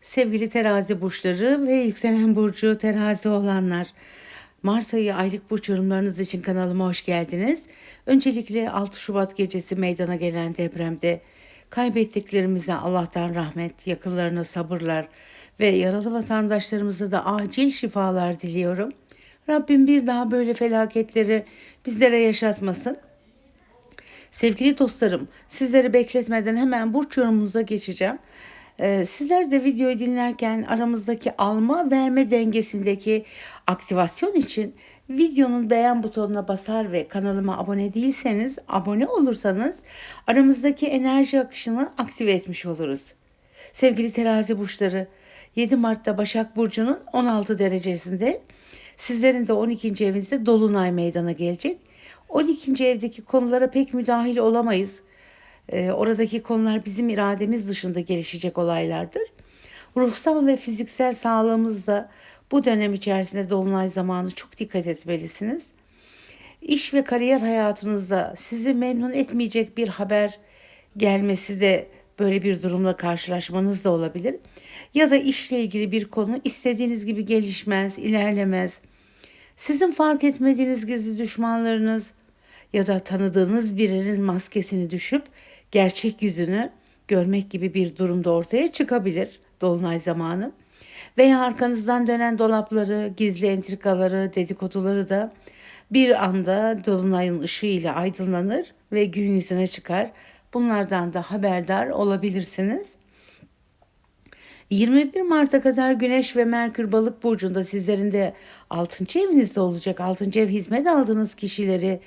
Sevgili terazi burçları ve yükselen burcu terazi olanlar. Mart ayı aylık burç yorumlarınız için kanalıma hoş geldiniz. Öncelikle 6 Şubat gecesi meydana gelen depremde kaybettiklerimize Allah'tan rahmet, yakınlarına sabırlar ve yaralı vatandaşlarımıza da acil şifalar diliyorum. Rabbim bir daha böyle felaketleri bizlere yaşatmasın. Sevgili dostlarım, sizleri bekletmeden hemen burç yorumunuza geçeceğim. Ee, sizler de videoyu dinlerken aramızdaki alma verme dengesindeki aktivasyon için videonun beğen butonuna basar ve kanalıma abone değilseniz abone olursanız aramızdaki enerji akışını aktive etmiş oluruz. Sevgili terazi burçları 7 Mart'ta Başak Burcu'nun 16 derecesinde sizlerin de 12. evinizde Dolunay meydana gelecek. 12. evdeki konulara pek müdahil olamayız. Ee, oradaki konular bizim irademiz dışında gelişecek olaylardır. Ruhsal ve fiziksel sağlığımızda bu dönem içerisinde dolunay zamanı çok dikkat etmelisiniz. İş ve kariyer hayatınızda sizi memnun etmeyecek bir haber gelmesi de böyle bir durumla karşılaşmanız da olabilir. Ya da işle ilgili bir konu istediğiniz gibi gelişmez, ilerlemez. Sizin fark etmediğiniz gizli düşmanlarınız ya da tanıdığınız birinin maskesini düşüp gerçek yüzünü görmek gibi bir durumda ortaya çıkabilir dolunay zamanı. Veya arkanızdan dönen dolapları, gizli entrikaları, dedikoduları da bir anda dolunayın ışığıyla aydınlanır ve gün yüzüne çıkar. Bunlardan da haberdar olabilirsiniz. 21 Mart'a kadar Güneş ve Merkür Balık burcunda sizlerin de 6. evinizde olacak. 6. ev hizmet aldığınız kişileri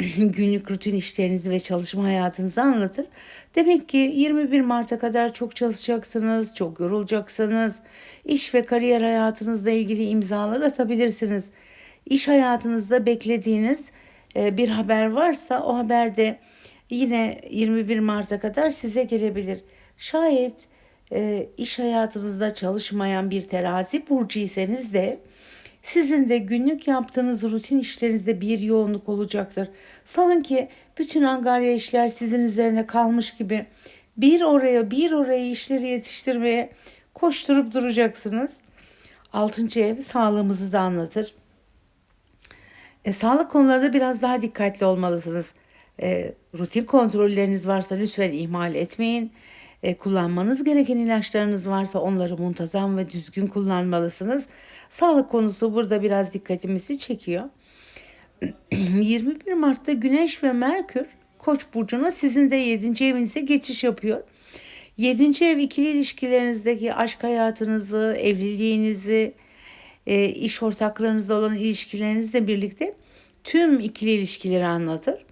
günlük rutin işlerinizi ve çalışma hayatınızı anlatır. Demek ki 21 Mart'a kadar çok çalışacaksınız, çok yorulacaksınız. İş ve kariyer hayatınızla ilgili imzalar atabilirsiniz. İş hayatınızda beklediğiniz e, bir haber varsa o haber de yine 21 Mart'a kadar size gelebilir. Şayet e, iş hayatınızda çalışmayan bir terazi burcuysanız de sizin de günlük yaptığınız rutin işlerinizde bir yoğunluk olacaktır. Sanki bütün angarya işler sizin üzerine kalmış gibi bir oraya bir oraya işleri yetiştirmeye koşturup duracaksınız. Altıncı ev sağlığımızı da anlatır. E, sağlık konularında biraz daha dikkatli olmalısınız. E, rutin kontrolleriniz varsa lütfen ihmal etmeyin. E, kullanmanız gereken ilaçlarınız varsa onları muntazam ve düzgün kullanmalısınız. Sağlık konusu burada biraz dikkatimizi çekiyor. 21 Mart'ta Güneş ve Merkür Koç burcuna sizin de 7. evinize geçiş yapıyor. 7. ev ikili ilişkilerinizdeki aşk hayatınızı, evliliğinizi, e, iş ortaklarınızla olan ilişkilerinizle birlikte tüm ikili ilişkileri anlatır.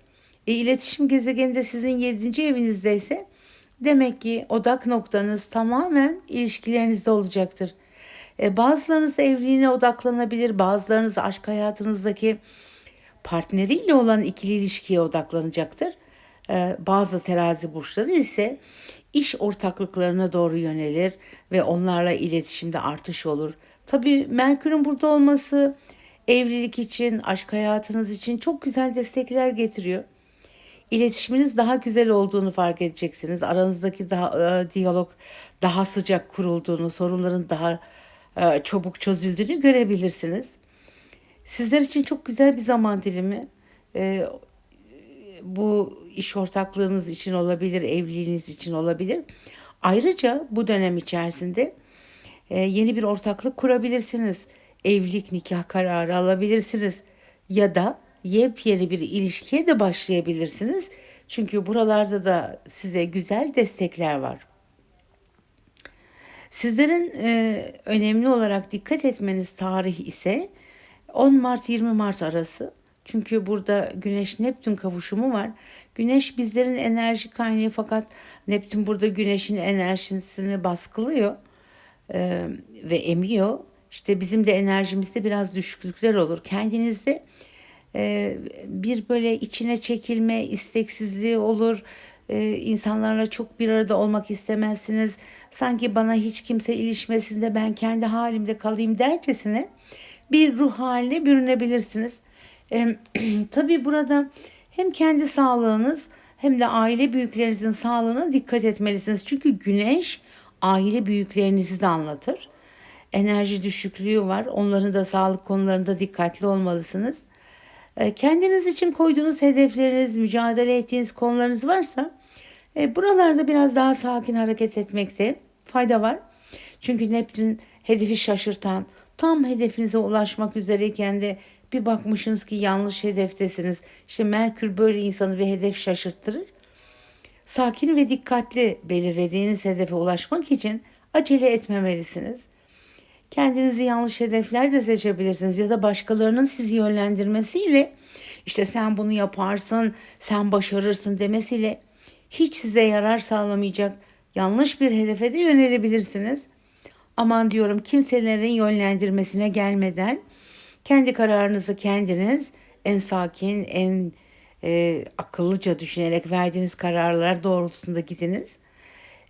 E, iletişim gezegeni de sizin 7. evinizde ise demek ki odak noktanız tamamen ilişkilerinizde olacaktır. E, bazılarınız evliliğine odaklanabilir, bazılarınız aşk hayatınızdaki partneriyle olan ikili ilişkiye odaklanacaktır. E, bazı terazi burçları ise iş ortaklıklarına doğru yönelir ve onlarla iletişimde artış olur. Tabii Merkür'ün burada olması evlilik için, aşk hayatınız için çok güzel destekler getiriyor. İletişiminiz daha güzel olduğunu fark edeceksiniz. Aranızdaki daha, e, diyalog daha sıcak kurulduğunu, sorunların daha e, çabuk çözüldüğünü görebilirsiniz. Sizler için çok güzel bir zaman dilimi. E, bu iş ortaklığınız için olabilir, evliliğiniz için olabilir. Ayrıca bu dönem içerisinde e, yeni bir ortaklık kurabilirsiniz. Evlilik, nikah kararı alabilirsiniz. Ya da yepyeni bir ilişkiye de başlayabilirsiniz. Çünkü buralarda da size güzel destekler var. Sizlerin e, önemli olarak dikkat etmeniz tarih ise 10 Mart 20 Mart arası. Çünkü burada Güneş Neptün kavuşumu var. Güneş bizlerin enerji kaynağı fakat Neptün burada Güneş'in enerjisini baskılıyor e, ve emiyor. İşte bizim de enerjimizde biraz düşüklükler olur. Kendinizde bir böyle içine çekilme isteksizliği olur e, insanlarla çok bir arada olmak istemezsiniz. Sanki bana hiç kimse ilişmesin de ben kendi halimde kalayım dercesine bir ruh haline bürünebilirsiniz. E, tabii burada hem kendi sağlığınız hem de aile büyüklerinizin sağlığına dikkat etmelisiniz. Çünkü güneş aile büyüklerinizi de anlatır. Enerji düşüklüğü var. Onların da sağlık konularında dikkatli olmalısınız. E, Kendiniz için koyduğunuz hedefleriniz, mücadele ettiğiniz konularınız varsa e, buralarda biraz daha sakin hareket etmekte fayda var. Çünkü Neptün hedefi şaşırtan, tam hedefinize ulaşmak üzereyken de bir bakmışsınız ki yanlış hedeftesiniz. İşte Merkür böyle insanı bir hedef şaşırttırır. Sakin ve dikkatli belirlediğiniz hedefe ulaşmak için acele etmemelisiniz. Kendinizi yanlış hedefler de seçebilirsiniz ya da başkalarının sizi yönlendirmesiyle işte sen bunu yaparsın, sen başarırsın demesiyle hiç size yarar sağlamayacak yanlış bir hedefe de yönelebilirsiniz. Aman diyorum kimselerin yönlendirmesine gelmeden kendi kararınızı kendiniz en sakin, en e, akıllıca düşünerek verdiğiniz kararlar doğrultusunda gidiniz.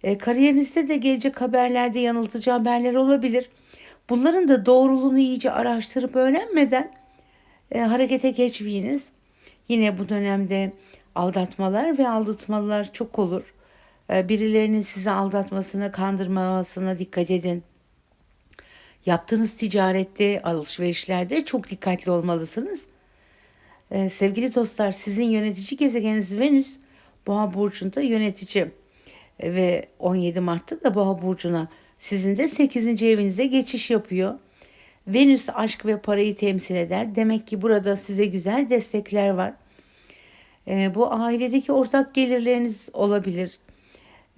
E, kariyerinizde de gelecek haberlerde yanıltıcı haberler olabilir. Bunların da doğruluğunu iyice araştırıp öğrenmeden e, harekete geçmeyiniz. Yine bu dönemde aldatmalar ve aldatmalar çok olur. E, birilerinin sizi aldatmasına, kandırmamasına dikkat edin. Yaptığınız ticarette, alışverişlerde çok dikkatli olmalısınız. Ee, sevgili dostlar, sizin yönetici gezegeniniz Venüs Boğa burcunda yönetici Ee, ve 17 Mart'ta da Boğa burcuna sizin de 8. evinize geçiş yapıyor. Venüs aşk ve parayı temsil eder. Demek ki burada size güzel destekler var. Ee, bu ailedeki ortak gelirleriniz olabilir.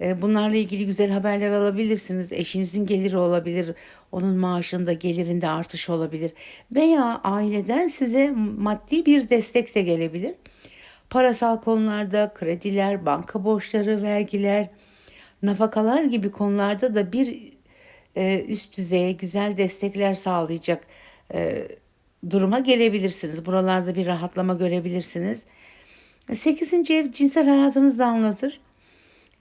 Ee, Bunlarla ilgili güzel haberler alabilirsiniz. Eşinizin geliri olabilir. Onun maaşında, gelirinde artış olabilir. Veya aileden size maddi bir destek de gelebilir. Parasal konularda krediler, banka borçları, vergiler, nafakalar gibi konularda da bir e, üst düzeye güzel destekler sağlayacak e, duruma gelebilirsiniz. Buralarda bir rahatlama görebilirsiniz. 8. ev cinsel hayatınızı anlatır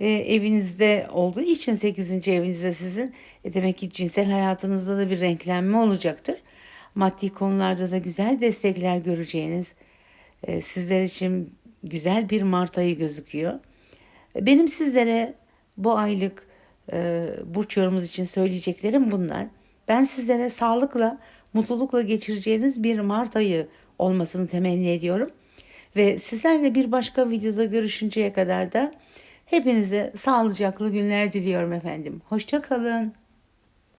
e, evinizde olduğu için 8. evinizde sizin e, demek ki cinsel hayatınızda da bir renklenme olacaktır. Maddi konularda da güzel destekler göreceğiniz e, sizler için güzel bir Mart ayı gözüküyor. Benim sizlere bu aylık e, burç yorumumuz için söyleyeceklerim bunlar. Ben sizlere sağlıkla, mutlulukla geçireceğiniz bir Mart ayı olmasını temenni ediyorum. Ve sizlerle bir başka videoda görüşünceye kadar da hepinize sağlıcaklı günler diliyorum efendim. Hoşça kalın.